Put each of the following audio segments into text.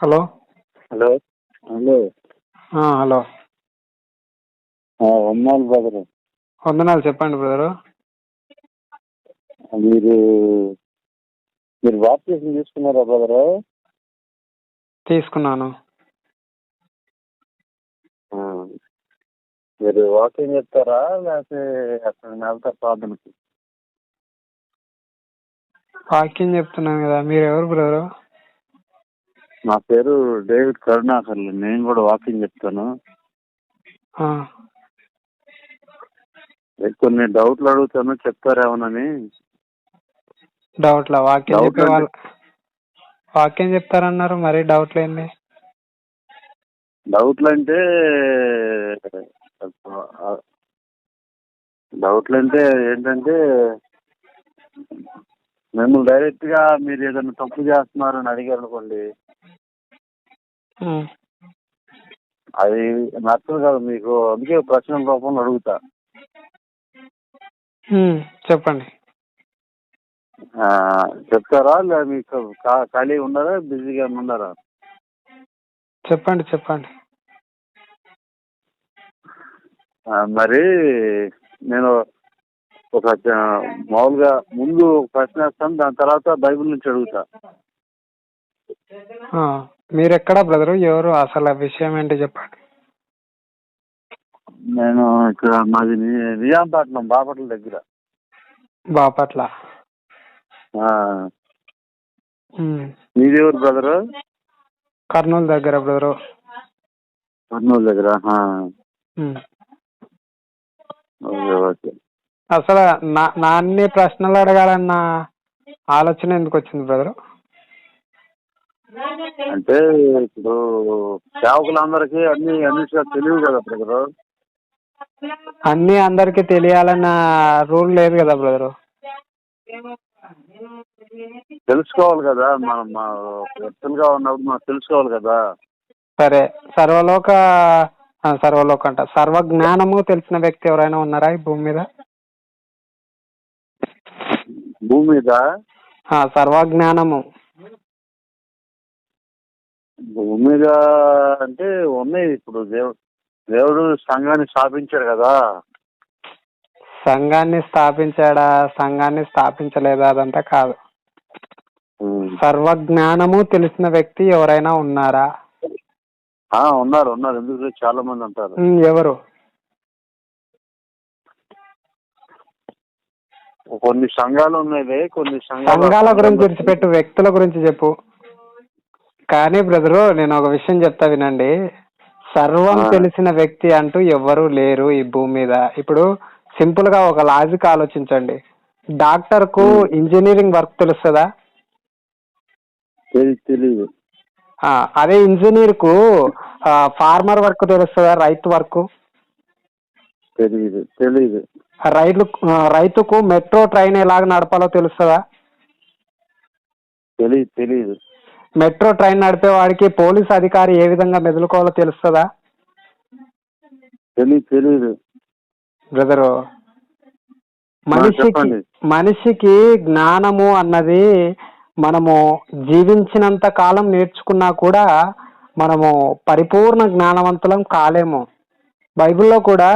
Hello hello hello hello ఉన్నాను brother. వందనాలు చెప్పండి బ్రదరు. మీరు మీరు బాప్తీసం తీసుకున్నారా బ్రదర్? తీసుకున్నాను. మీరు వాకింగ్ చెప్తారా లేకపోతే అక్కడ వెళ్తారా ప్రార్థనకి వాక్యం చెప్తున్నాను కదా మీరు ఎవరు బ్రదరు? నా పేరు డేవిడ్ కరుణాకర్లు నేను కూడా వాకింగ్ చెప్తాను కొన్ని డౌట్లు అడుగుతాను చెప్తారేమోనని డౌట్లా? వాక్యం చెప్పే వాళ్ళు వాక్యం చెప్తారన్నారు మరి డౌట్లు ఏంది డౌట్లు అంటే డౌట్లు అంటే ఏంటంటే మేము డైరెక్ట్గా మీరు ఏదైనా తప్పు చేస్తున్నారని అడిగారు అనుకోండి అది నచ్చదు కదా మీకు. అందుకే ప్రశ్న రూపంలో అడుగుతా. చెప్పండి. చెప్తారా? లేదా మీకు ఖాళీ ఉన్నారా? బిజీగా ఉన్నారా? చెప్పండి చెప్పండి. మరి నేను ఒక మామూలుగా ముందు ప్రశ్న వేస్తాను దాని తర్వాత బైబిల్ నుంచి అడుగుతా. ఆ, మీరు ఎక్కడా బ్రదరు? ఎవరు? అసలు విషయం ఏంటి చెప్పండి. నేను ఇక్కడ మాది ని- నిజాంపట్నం బాపట్ల దగ్గర. బాపట్ల. ఆ, ఉమ్, మీది ఎవరు బ్రదరు? కర్నూలు దగ్గర బ్రదరు. కర్నూలు దగ్గర ఆ, ఉమ్. Okay okay. అసలు నా నా అన్ని ప్రశ్నలు అడగాలన్న ఆలోచన ఎందుకు వచ్చింది బ్రదరు? అంటే ఇప్పుడు సేవకులందరికీ అన్ని అన్ని తెలియవు కదా బ్రదరు అన్నీ అందరికీ తెలియాలన్న రూల్ లేదు కదా బ్రదరు తెలుసుకోవాలి కదా మనం మా వ్యక్తులుగా ఉన్నప్పుడు మనం తెలుసుకోవాలి కదా. సరే సర్వలోక సర్వలోక అంట. సర్వ జ్ఞానము తెలిసిన వ్యక్తి ఎవరైనా ఉన్నారా ఈ భూమి మీద? భూమి మీద? సర్వ జ్ఞానము భూమి మీద అంటే ఉన్నాయి ఇప్పుడు దేవుడు దేవుడు సంఘాన్ని స్థాపించాడు కదా. సంఘాన్ని స్థాపించాడా? సంఘాన్ని స్థాపించలేదా? అదంతా కాదు. ఉమ్. సర్వ జ్ఞానము తెలిసిన వ్యక్తి ఎవరైనా ఉన్నారా? ఆ, ఉన్నారు ఉన్నారు. ఎందుకు చాలా మంది అంటారు ఉమ్, ఎవరు? కొన్ని సంఘాలు ఉన్నాయి కొన్ని సంఘాలు సంఘాల గురించి విడిచిపెట్టు వ్యక్తుల గురించి చెప్పు. కానీ బ్రదరు నేను ఒక విషయం చెప్తా వినండి. సర్వం. తెలిసిన వ్యక్తి అంటూ ఎవ్వరూ లేరు ఈ భూమి మీద. ఇప్పుడు సింపుల్గా ఒక లాజిక్ ఆలోచించండి. డాక్టర్కు. ఇంజనీరింగ్ వర్క్ తెలుస్తుందా? తెలి- తెలీదు. ఆ, అదే ఇంజనీర్కు ఫార్మర్ వర్క్ తెలుస్తుందా? రైతు వర్క్? తెలీదు తెలీదు. రైలు రైతుకు మెట్రో ట్రైన్ ఎలాగ నడపాలో తెలుస్తుందా? తెలీదు తెలీదు. మెట్రో ట్రైన్ నడిపే వాడికి పోలీస్ అధికారి ఏ విధంగా మెదులుకోవాలో తెలుస్తుందా? బ్రదరు మనిషికి చెప్పండి. మనిషికి జ్ఞానము అన్నది మనము జీవించినంత కాలం నేర్చుకున్నా కూడా మనము పరిపూర్ణ జ్ఞానవంతులం కాలేము. బైబిల్లో కూడా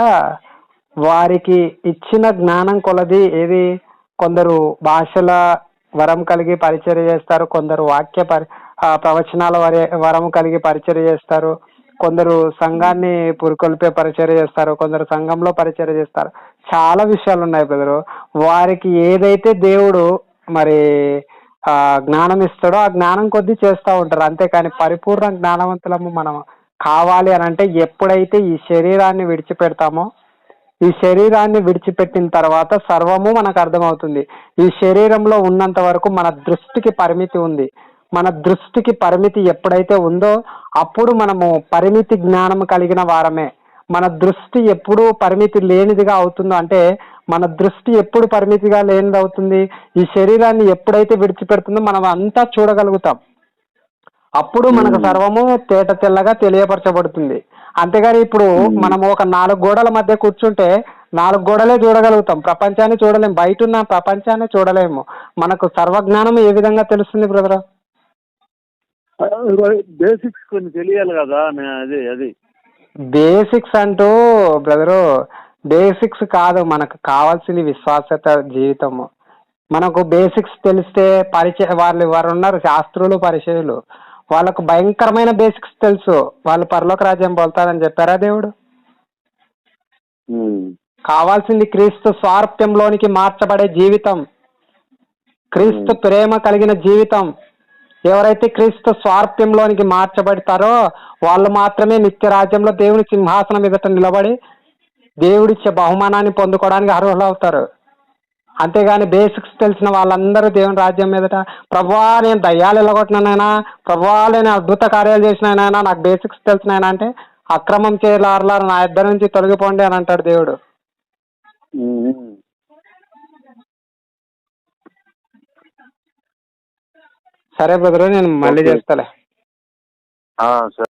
వారికి ఇచ్చిన జ్ఞానం కొలది ఏది? కొందరు భాషల వరం కలిగి పరిచర్య చేస్తారు కొందరు వాక్య పరి ప్రవచనాల వరే వరము కలిగి పరిచయం చేస్తారు. కొందరు సంఘాన్ని పురుకొల్పే పరిచయం చేస్తారు. కొందరు సంఘంలో పరిచయం చేస్తారు. చాలా విషయాలు ఉన్నాయి బ్రదరు. వారికి ఏదైతే దేవుడు మరి ఆ జ్ఞానం ఇస్తాడో ఆ జ్ఞానం కొద్దీ చేస్తూ ఉంటారు. అంతేకాని పరిపూర్ణ జ్ఞానవంతులము మనం కావాలి అని అంటే ఎప్పుడైతే ఈ శరీరాన్ని విడిచిపెడతామో ఈ శరీరాన్ని విడిచిపెట్టిన తర్వాత సర్వము మనకు అర్థమవుతుంది. ఈ శరీరంలో ఉన్నంత వరకు మన దృష్టికి పరిమితి ఉంది. మన దృష్టికి పరిమితి ఎప్పుడైతే ఉందో అప్పుడు మనము పరిమితి జ్ఞానం కలిగిన వారమే. మన దృష్టి ఎప్పుడు పరిమితి లేనిదిగా అవుతుందో అంటే మన దృష్టి ఎప్పుడు పరిమితిగా లేనిది అవుతుంది ఈ శరీరాన్ని ఎప్పుడైతే విడిచిపెడుతుందో మనం అంతా చూడగలుగుతాం. అప్పుడు మనకు. సర్వము తేట తెల్లగా తెలియపరచబడుతుంది. అంతేగాని ఇప్పుడు. మనం ఒక నాలుగు గోడల మధ్య కూర్చుంటే నాలుగు గోడలే చూడగలుగుతాం. ప్రపంచాన్ని చూడలేం. బయట ఉన్న ప్రపంచాన్ని చూడలేము. మనకు సర్వజ్ఞానం ఏ విధంగా తెలుస్తుంది బ్రదర్? బేసిక్స్ కొన్ని తెలియాలి కదా అది అది. బేసిక్స్ అంటూ బ్రదరు బేసిక్స్ కాదు మనకు కావాల్సింది విశ్వాసత జీవితము. మనకు బేసిక్స్ తెలిస్తే పరిచయ వాళ్ళు వారు ఉన్నారు శాస్త్రులు పరిచయులు. వాళ్ళకు భయంకరమైన బేసిక్స్ తెలుసు. వాళ్ళు పరలోక రాజ్యం పోతారని చెప్పారా దేవుడు. కావాల్సింది క్రీస్తు స్వార్థ్యంలోనికి మార్చబడే జీవితం. క్రీస్తు ప్రేమ కలిగిన జీవితం. ఎవరైతే క్రీస్తు స్వార్థ్యంలోనికి మార్చబడతారో వాళ్ళు మాత్రమే నిత్య రాజ్యంలో దేవుని సింహాసనం ఎదుట నిలబడి దేవుడిచ్చే బహుమానాన్ని పొందుకోవడానికి అర్హులు అవుతారు అంతేగాని బేసిక్స్ తెలిసిన వాళ్ళందరూ దేవుని రాజ్యం మీదట ప్రభువా నేను దయ్యాలు వెళ్ళగొట్టినానైనా ప్రభువా నేను అద్భుత కార్యాలు చేసినాయనైనా నాకు బేసిక్స్ తెలిసినాయన అంటే అక్రమం చేయలారలారు నా ఇద్దరి నుంచి తొలగిపోండి అని అంటాడు దేవుడు. సరే బ్రదర్ నేను మళ్ళీ. చేస్తాలే సరే